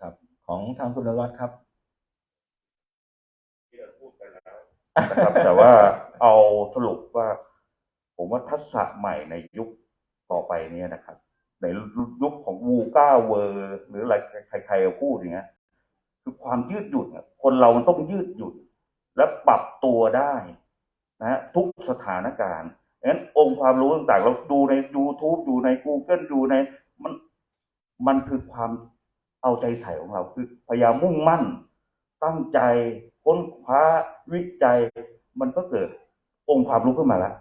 ครับ ของทางคุณนวัดครับที่เราพูดไปแล้วนะครับ แต่ว่าเอาสรุปว่า ผมว่าทักษะใหม่ในยุคต่อไปเนี่ยนะครับ ในยุคของวูก้าเวอร์หรืออะไรใครๆพูดอย่างเงี้ยคือความยืดหยุ่นคนเรามันต้องยืดหยุ่นและปรับตัวได้นะฮะทุกสถานการณ์งั้นองค์ความรู้ต่างๆเราดูใน YouTube ดูใน Google ดูใน มันมันคือความ เอาใจใส่ของเราคือพยายามมุ่งมั่น ตั้งใจค้นคว้าวิจัย มันก็เกิดองค์ความรู้ขึ้นมาแล้ว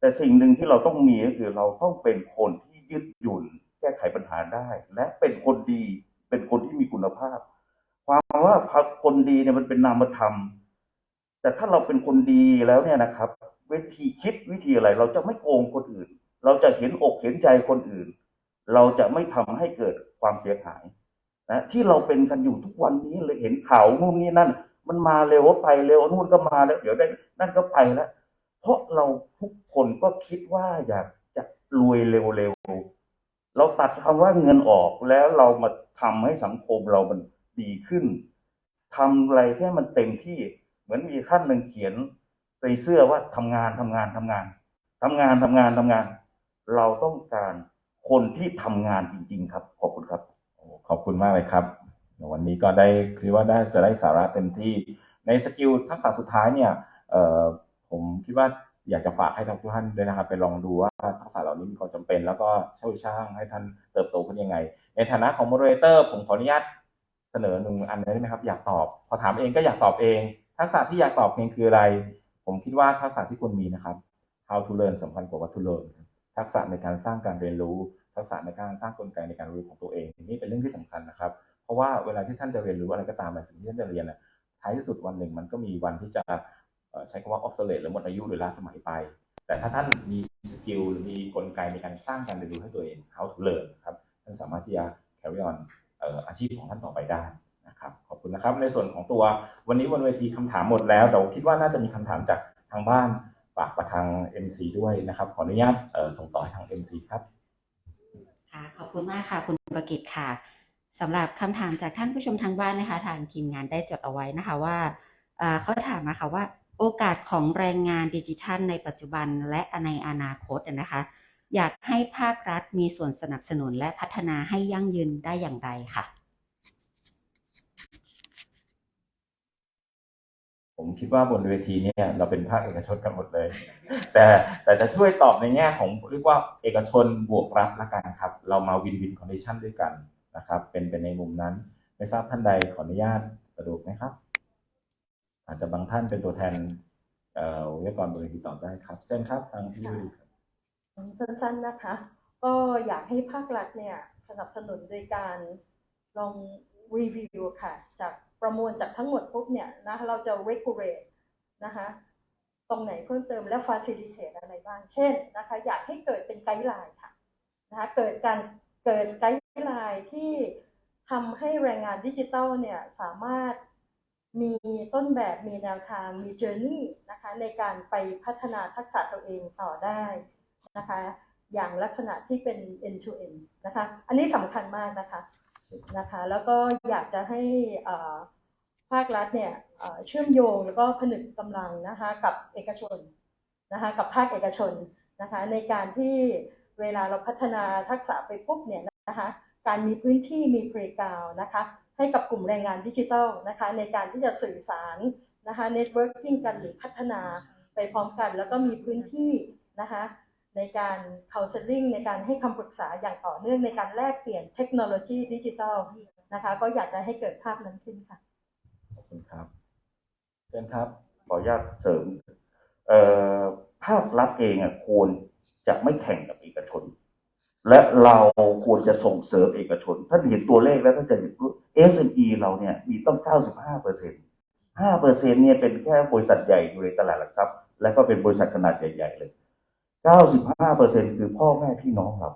แต่สิ่งหนึ่งที่เราต้องมีก็คือเราต้องเป็นคนที่ยืดหยุ่น แก้ไขปัญหาได้ และเป็นคนดีเป็นคนที่มีคุณภาพ ความว่าคนดีเนี่ยมันเป็นนามธรรม แต่ถ้าเราเป็นคนดีแล้วเนี่ยนะครับ วิธีคิดวิธีอะไร เราจะไม่โกงคนอื่น เราจะเห็นอกเห็นใจคนอื่น เราจะไม่ทำให้เกิดความเสียหาย นะที่เราเป็นกันอยู่ทุกวันนี้เลยเห็นข่าวนู่นนี่นั่น มันมาเร็วไปเร็วนู่นก็มาแล้ว เดี๋ยวได้นั่นก็ไปแล้ว เพราะเราทุกคนก็คิดว่าอยากจะรวยเร็วๆเราตัดคำว่าเงินออกแล้วเรามาทำให้สังคมเรามันดีขึ้นทำอะไรให้มันเต็มที่เหมือนมีขั้นหนึ่งเขียนในเสื้อว่าทำงานทำงานทำงานทำงานทำงานทำงาน เราต้องการคนที่ทำงานจริง ๆ ครับขอบคุณครับ ขอบคุณมากเลยครับ วันนี้ก็ได้คือว่าได้จะได้สาระเต็มที่ ในสกิลทักษะสุดท้ายเนี่ยเออผมคิดว่าอยากจะฝากให้ทุกท่านด้วยนะครับไปลองดูว่าทักษะเหล่านี้มีความจำเป็น แล้วก็ช่วยสร้างให้ท่านเติบโตขึ้นยังไง ในฐานะของ moderator ผมขออนุญาตเสนอหนึ่งอันได้ไหมครับ อยากตอบ พอถามเองก็อยากตอบเอง ทักษะที่อยากตอบเองคืออะไร ผมคิดว่าทักษะที่คุณมีนะครับ how to learn สำคัญกว่า what to learn ทักษะในการสร้างการเรียนรู้ ทักษะในการสร้างกลไกในการเรียนรู้ของตัวเองนี่เป็นเรื่องที่สำคัญนะครับ เพราะว่าเวลาที่ท่านจะเรียนรู้อะไรก็ตามในสิ่งที่ท่านจะเรียนน่ะท้ายที่สุดวันหนึ่งมันก็มีวันที่จะใช้คำว่า obsolete หรือหมดอายุหรือล้าสมัยไป แต่ถ้าท่านมีสกิลหรือมีกลไกในการสร้างการเรียนรู้ให้ตัวเอง how to learn ครับท่านสามารถที่จะ carry on เอ่อาชีพของท่านต่อไปได้นะครับขอบคุณนะครับในส่วนของตัววันนี้บนเวทีคำถามหมดแล้วแต่ผมคิดว่าน่าจะมีคำถามจากทางบ้านฝากมาทาง MC ด้วยนะครับ ขออนุญาตส่งต่อให้ทาง MC ครับ ขอบคุณมากค่ะ คุณประกิตค่ะสำหรับคำถามจากท่านผู้ชมทางบ้านนะคะ ทางทีมงานได้จดเอาไว้นะคะว่าเขาถามนะคะว่าโอกาสของแรงงานดิจิทัล ในปัจจุบันและในอนาคตนะคะ อยากให้ภาครัฐมีส่วนสนับสนุนและพัฒนาให้ยั่งยืนได้อย่างไรค่ะ ผมคิดว่าบนเวทีเนี่ยเราเป็นภาคเอกชนกันหมดเลย แต่แต่จะช่วยตอบในแง่ของเรียกว่าเอกชนบวกรัฐละกันครับ เรามาวินวินคอนดิชันด้วยกันนะครับ เป็นเป็นในมุมนั้น ไม่ทราบท่านใดขออนุญาตสะดวกไหมครับ อาจจะบางท่านเป็นตัวแทนเอ่อวิทยากรบนเวทีตอบได้ครับเชิญครับทางพี่ดีครับสั้นๆนะคะ ก็อยากให้ภาครัฐเนี่ยสนับสนุนโดยการลอง รีวิวค่ะ จากประมวลจากทั้งหมดปุ๊บเนี่ยนะคะเราจะ regulate นะคะตรงไหนเพิ่มเติมและ facilitate อะไรบ้าง เช่นนะคะอยากให้เกิดเป็นไกด์ไลน์ค่ะนะคะเกิดการเกิดไกด์ไลน์ที่ทำให้แรงงานดิจิทัลเนี่ยสามารถมีต้นแบบมีแนวทางมี journey นะคะในการไปพัฒนาทักษะตัวเองต่อได้นะคะอย่างลักษณะที่เป็น end to end นะคะอันนี้สำคัญมากนะคะ นะคะ แล้วก็อยากจะให้ภาครัฐเนี่ยเชื่อมโยงแล้วก็ผนึกกำลังนะคะกับเอกชนนะคะกับภาคเอกชนนะคะในการที่เวลาเราพัฒนาทักษะไปปุ๊บเนี่ยนะคะการมีพื้นที่มี playground นะคะให้กับกลุ่มแรงงานดิจิทัลนะคะในการที่จะสื่อสารนะคะ networking กันหรือพัฒนาไปพร้อมกัน แล้วก็มีพื้นที่นะคะ ในการ counseling ในการให้คำปรึกษาอย่างต่อเนื่องในการแลกเปลี่ยนเทคโนโลยีดิจิทัลนะคะ ก็อยากจะให้เกิดภาพนั้นขึ้นค่ะ ขอบคุณครับเชิญครับ ขออนุญาตเสริมเอ่อภาครัฐเองอะควรจะไม่แข่งกับเอกชน และเราควรจะส่งเสริมเอกชน ท่านเห็นตัวเลขแล้วท่านจะเห็นว่า SME เราเนี่ยมีต้อง 95เปอร์เซ็นต์5เปอร์เซ็นต์เนี่ยเป็นแค่บริษัทใหญ่อยู่ในตลาดหลักทรัพย์ และก็เป็นบริษัทขนาดใหญ่ ๆ เลย 95เปอร์เซ็นต์คือพ่อแม่พี่น้องเรา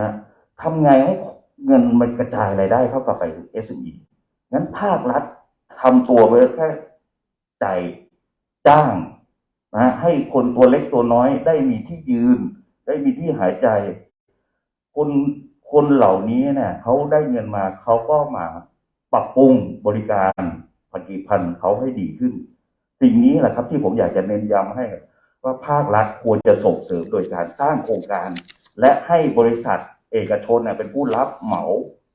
นะทำไงให้เงินมันกระจายรายได้เข้ากลับไปถึง SME งั้นภาครัฐทำตัวไว้แค่จ่ายจ้างนะให้คนตัวเล็กตัวน้อยได้มีที่ยืน ได้มีที่หายใจ คนคนเหล่านี้เนี่ยเขาได้เงินมาเขาก็มาปรับปรุงบริการผลิตภัณฑ์เขาให้ดีขึ้น สิ่งนี้แหละครับที่ผมอยากจะเน้นย้ำให้ ว่าภาครัฐควรจะส่งเสริมโดยการสร้างโครงการ และให้บริษัทเอกชนเป็นผู้รับเหมา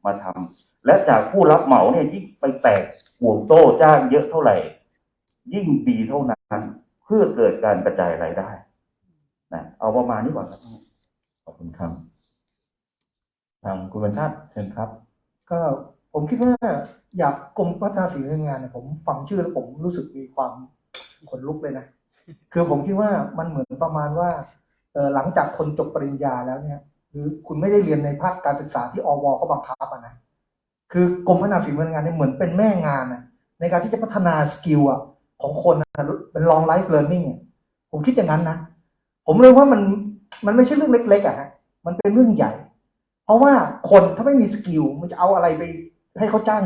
มาทำและจากผู้รับเหมาเนี่ยยิ่งไปแตกห่วงโต้จ้างเยอะเท่าไหร่ ยิ่งดีเท่านั้น เพื่อเกิดการกระจายรายได้นะเอาประมาณนี้ก่อนครับขอบคุณครับทางคุณบรรชาติเชิญครับ ก็ผมคิดว่าอยากกรมพัฒนาฝีมือแรงงานเนี่ยผมฟังชื่อแล้วผมรู้สึกมีความขนลุกเลยนะ คือผมคิดว่ามันเหมือนประมาณว่าเออหลังจากคนจบปริญญาแล้วเนี่ยหรือคุณไม่ได้เรียนในภาคการศึกษาที่อวเขาบังคับอะนะคือกรมพัฒนาฝีมือแรงงานเนี่ยเหมือนเป็นแม่งานนะในการที่จะพัฒนาสกิลอะของคนนะเป็น long life learning อะผมคิดอย่างนั้นนะ ผมเลยว่ามันมันไม่ใช่เรื่องเล็กๆอะฮะมันเป็นเรื่องใหญ่ เพราะว่าคนถ้าไม่มีสกิลมันจะเอาอะไรไปให้เขาจ้าง